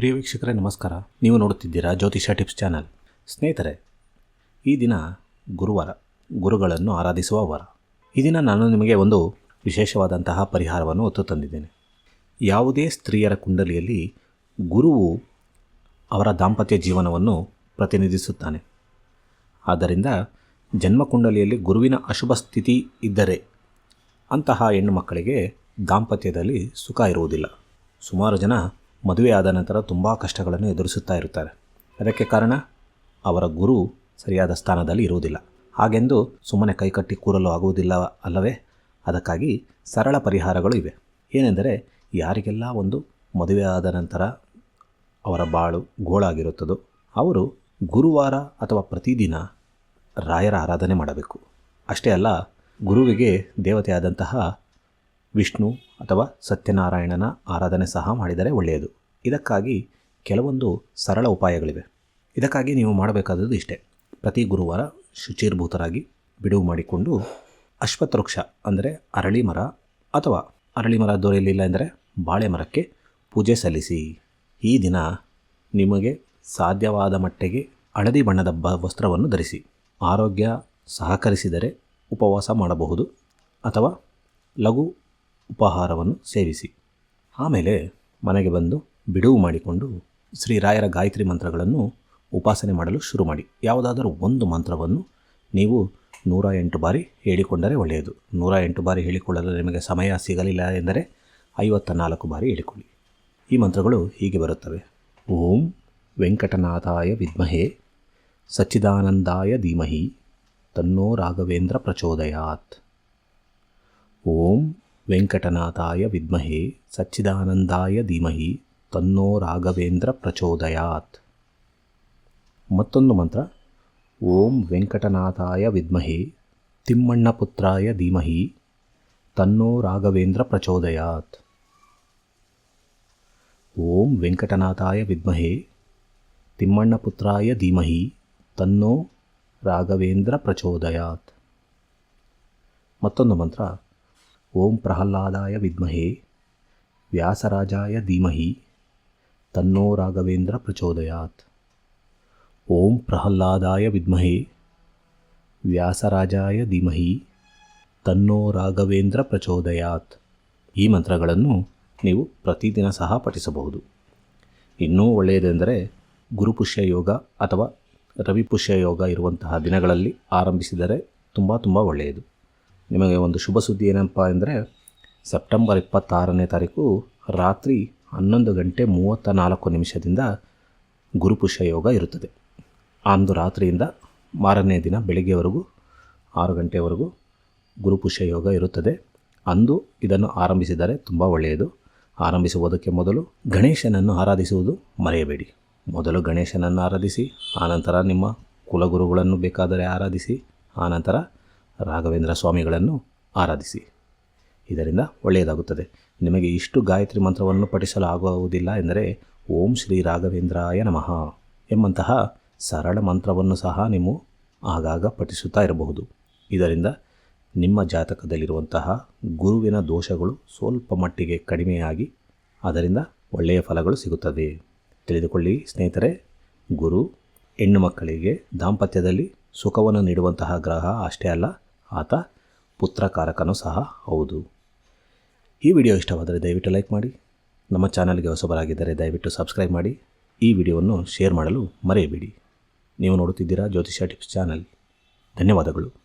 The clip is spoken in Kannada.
ಪ್ರಿಯ ವೀಕ್ಷಕರೇ, ನಮಸ್ಕಾರ. ನೀವು ನೋಡುತ್ತಿದ್ದೀರಾ ಜ್ಯೋತಿಷ ಟಿಪ್ಸ್ ಚಾನಲ್. ಸ್ನೇಹಿತರೆ, ಈ ದಿನ ಗುರುವಾರ, ಗುರುಗಳನ್ನು ಆರಾಧಿಸುವ ವಾರ. ಈ ದಿನ ನಾನು ನಿಮಗೆ ಒಂದು ವಿಶೇಷವಾದಂತಹ ಪರಿಹಾರವನ್ನು ಹೊತ್ತು ತಂದಿದ್ದೇನೆ. ಯಾವುದೇ ಸ್ತ್ರೀಯರ ಕುಂಡಲಿಯಲ್ಲಿ ಗುರುವು ಅವರ ದಾಂಪತ್ಯ ಜೀವನವನ್ನು ಪ್ರತಿನಿಧಿಸುತ್ತಾನೆ. ಆದ್ದರಿಂದ ಜನ್ಮಕುಂಡಲಿಯಲ್ಲಿ ಗುರುವಿನ ಅಶುಭ ಸ್ಥಿತಿ ಇದ್ದರೆ ಅಂತಹ ಹೆಣ್ಣು ಮಕ್ಕಳಿಗೆ ದಾಂಪತ್ಯದಲ್ಲಿ ಸುಖ ಇರುವುದಿಲ್ಲ. ಸುಮಾರು ಜನ ಮದುವೆಯಾದ ನಂತರ ತುಂಬ ಕಷ್ಟಗಳನ್ನು ಎದುರಿಸುತ್ತಾ ಇರುತ್ತಾರೆ. ಅದಕ್ಕೆ ಕಾರಣ ಅವರ ಗುರು ಸರಿಯಾದ ಸ್ಥಾನದಲ್ಲಿ ಇರುವುದಿಲ್ಲ. ಹಾಗೆಂದು ಸುಮ್ಮನೆ ಕೈಕಟ್ಟಿ ಕೂರಲು ಆಗುವುದಿಲ್ಲ ಅಲ್ಲವೇ? ಅದಕ್ಕಾಗಿ ಸರಳ ಪರಿಹಾರಗಳು ಇವೆ. ಏನೆಂದರೆ ಯಾರಿಗೆಲ್ಲ ಒಂದು ಮದುವೆಯಾದ ನಂತರ ಅವರ ಬಾಳು ಗೋಳಾಗಿರುತ್ತದೋ, ಅವರು ಗುರುವಾರ ಅಥವಾ ಪ್ರತಿದಿನ ರಾಯರ ಆರಾಧನೆ ಮಾಡಬೇಕು. ಅಷ್ಟೇ ಅಲ್ಲ, ಗುರುವಿಗೆ ದೇವತೆಯಾದಂತಹ ವಿಷ್ಣು ಅಥವಾ ಸತ್ಯನಾರಾಯಣನ ಆರಾಧನೆ ಸಹ ಮಾಡಿದರೆ ಒಳ್ಳೆಯದು. ಇದಕ್ಕಾಗಿ ಕೆಲವೊಂದು ಸರಳ ಉಪಾಯಗಳಿವೆ. ಇದಕ್ಕಾಗಿ ನೀವು ಮಾಡಬೇಕಾದದ್ದು ಇಷ್ಟೇ. ಪ್ರತಿ ಗುರುವಾರ ಶುಚಿರ್ಭೂತರಾಗಿ ಬಿಡುವು ಮಾಡಿಕೊಂಡು ಅಶ್ವತ್ವೃಕ್ಷ ಅಂದರೆ ಅರಳಿ ಮರ ಅಥವಾ ಅರಳಿ ಮರ ದೊರೆಯಲಿಲ್ಲ ಎಂದರೆ ಬಾಳೆ ಮರಕ್ಕೆ ಪೂಜೆ ಸಲ್ಲಿಸಿ. ಈ ದಿನ ನಿಮಗೆ ಸಾಧ್ಯವಾದ ಮಟ್ಟಿಗೆ ಹಳದಿ ಬಣ್ಣದ ಬ ವಸ್ತ್ರವನ್ನು ಧರಿಸಿ. ಆರೋಗ್ಯ ಸಹಕರಿಸಿದರೆ ಉಪವಾಸ ಮಾಡಬಹುದು ಅಥವಾ ಲಘು ಉಪಹಾರವನ್ನು ಸೇವಿಸಿ. ಆಮೇಲೆ ಮನೆಗೆ ಬಂದು ಬಿಡುವು ಮಾಡಿಕೊಂಡು ಶ್ರೀರಾಯರ ಗಾಯತ್ರಿ ಮಂತ್ರಗಳನ್ನು ಉಪಾಸನೆ ಮಾಡಲು ಶುರು ಮಾಡಿ. ಯಾವುದಾದರೂ ಒಂದು ಮಂತ್ರವನ್ನು ನೀವು ನೂರ ಎಂಟು ಬಾರಿ ಹೇಳಿಕೊಂಡರೆ ಒಳ್ಳೆಯದು. ನೂರ ಎಂಟು ಬಾರಿ ಹೇಳಿಕೊಳ್ಳಲು ನಿಮಗೆ ಸಮಯ ಸಿಗಲಿಲ್ಲ ಎಂದರೆ ಐವತ್ತ ನಾಲ್ಕು ಬಾರಿ ಹೇಳಿಕೊಳ್ಳಿ. ಈ ಮಂತ್ರಗಳು ಹೀಗೆ ಬರುತ್ತವೆ. ಓಂ ವೆಂಕಟನಾಥಾಯ ವಿದ್ಮಹೇ, ಸಚ್ಚಿದಾನಂದಾಯ ಧೀಮಹಿ, ತನ್ನೋ ರಾಘವೇಂದ್ರ ಪ್ರಚೋದಯಾತ್. ಓಂ ವೆಂಕಟನಾಥಾಯ ವಿದ್ಮಹೆ, ಸಚ್ಚಿದಾನಂದಾಯ ಧೀಮಹಿ, ತನ್ನೋ ರಾಘವೇಂದ್ರ ಪ್ರಚೋದಯಾತ್. ಮತ್ತೊಂದು ಮಂತ್ರ, ಓಂ ವೆಂಕಟನಾಥಾಯ ವಿದ್ಮಹೇ, ತಿಮ್ಮಣ್ಣಪುತ್ರಾಯ ಧೀಮಹಿ, ತನ್ನೋ ರಾಘವೇಂದ್ರ ಪ್ರಚೋದಯಾತ್. ಓಂ ವೆಂಕಟನಾಥಾಯ ವಿದ್ಮಹೇ, ತಿಮ್ಮಣ್ಣಪುತ್ರಾಯ ಧೀಮಹಿ, ತನ್ನೋ ರಾಘವೇಂದ್ರ ಪ್ರಚೋದಯಾತ್. ಮತ್ತೊಂದು ಮಂತ್ರ ಓಂ ಪ್ರಹ್ಲಾದಾಯ ವಿದ್ಮಹೇ, ವ್ಯಾಸರಾಜಾಯ ಧೀಮಹಿ, ತನ್ನೋ ರಾಘವೇಂದ್ರ ಪ್ರಚೋದಯಾತ್. ಓಂ ಪ್ರಹ್ಲಾದಾಯ ವಿದ್ಮಹೇ, ವ್ಯಾಸರಾಜಾಯ ಧೀಮಹಿ, ತನ್ನೋ ರಾಘವೇಂದ್ರ ಪ್ರಚೋದಯಾತ್. ಈ ಮಂತ್ರಗಳನ್ನು ನೀವು ಪ್ರತಿದಿನ ಸಹ ಪಠಿಸಬಹುದು. ಇನ್ನೂ ಒಳ್ಳೆಯದೆಂದರೆ ಗುರುಪುಷ್ಯ ಯೋಗ ಅಥವಾ ರವಿಪುಷ್ಯ ಯೋಗ ಇರುವಂತಹ ದಿನಗಳಲ್ಲಿ ಆರಂಭಿಸಿದರೆ ತುಂಬ ತುಂಬ ಒಳ್ಳೆಯದು. ನಿಮಗೆ ಒಂದು ಶುಭ ಸುದ್ದಿ ಏನಪ್ಪ ಅಂದರೆ ಸೆಪ್ಟೆಂಬರ್ ಇಪ್ಪತ್ತಾರನೇ ತಾರೀಕು ರಾತ್ರಿ ಹನ್ನೊಂದು ಗಂಟೆ ಮೂವತ್ತ ನಾಲ್ಕು ನಿಮಿಷದಿಂದ ಗುರುಪುಷ್ಯ ಯೋಗ ಇರುತ್ತದೆ. ಅಂದು ರಾತ್ರಿಯಿಂದ ಮಾರನೇ ದಿನ ಬೆಳಿಗ್ಗೆವರೆಗೂ, ಆರು ಗಂಟೆವರೆಗೂ ಗುರುಪುಷ್ಯ ಯೋಗ ಇರುತ್ತದೆ. ಅಂದು ಇದನ್ನು ಆರಂಭಿಸಿದರೆ ತುಂಬ ಒಳ್ಳೆಯದು. ಆರಂಭಿಸುವುದಕ್ಕೆ ಮೊದಲು ಗಣೇಶನನ್ನು ಆರಾಧಿಸುವುದು ಮರೆಯಬೇಡಿ. ಮೊದಲು ಗಣೇಶನನ್ನು ಆರಾಧಿಸಿ, ಆನಂತರ ನಿಮ್ಮ ಕುಲಗುರುಗಳನ್ನು ಬೇಕಾದರೆ ಆರಾಧಿಸಿ, ಆನಂತರ ರಾಘವೇಂದ್ರ ಸ್ವಾಮಿಗಳನ್ನು ಆರಾಧಿಸಿ. ಇದರಿಂದ ಒಳ್ಳೆಯದಾಗುತ್ತದೆ. ನಿಮಗೆ ಇಷ್ಟು ಗಾಯತ್ರಿ ಮಂತ್ರವನ್ನು ಪಠಿಸಲು ಆಗುವುದಿಲ್ಲ ಎಂದರೆ ಓಂ ಶ್ರೀ ರಾಘವೇಂದ್ರಾಯ ನಮಃ ಎಂಬಂತಹ ಸರಳ ಮಂತ್ರವನ್ನು ಸಹ ನೀವು ಆಗಾಗ ಪಠಿಸುತ್ತಾ ಇರಬಹುದು. ಇದರಿಂದ ನಿಮ್ಮ ಜಾತಕದಲ್ಲಿರುವಂತಹ ಗುರುವಿನ ದೋಷಗಳು ಸ್ವಲ್ಪ ಮಟ್ಟಿಗೆ ಕಡಿಮೆಯಾಗಿ ಅದರಿಂದ ಒಳ್ಳೆಯ ಫಲಗಳು ಸಿಗುತ್ತದೆ. ತಿಳಿದುಕೊಳ್ಳಿ ಸ್ನೇಹಿತರೆ, ಗುರು ಹೆಣ್ಣು ಮಕ್ಕಳಿಗೆ ದಾಂಪತ್ಯದಲ್ಲಿ ಸುಖವನ್ನು ನೀಡುವಂತಹ ಗ್ರಹ ಅಷ್ಟೇ ಅಲ್ಲ ಆತ ಪುತ್ರಕಾರಕನೂ ಸಹ ಹೌದು. ಈ ವಿಡಿಯೋ ಇಷ್ಟವಾದರೆ ದಯವಿಟ್ಟು ಲೈಕ್ ಮಾಡಿ, ನಮ್ಮ ಚಾನಲ್ಗೆ ಹೊಸಬರಾಗಿದ್ದರೆ ದಯವಿಟ್ಟು ಸಬ್ಸ್ಕ್ರೈಬ್ ಮಾಡಿ, ಈ ವಿಡಿಯೋವನ್ನು ಶೇರ್ ಮಾಡಲು ಮರೆಯಬೇಡಿ. ನೀವು ನೋಡುತ್ತಿದ್ದೀರಾ ಜ್ಯೋತಿಷ್ಯ ಟಿಪ್ಸ್ ಚಾನಲ್. ಧನ್ಯವಾದಗಳು.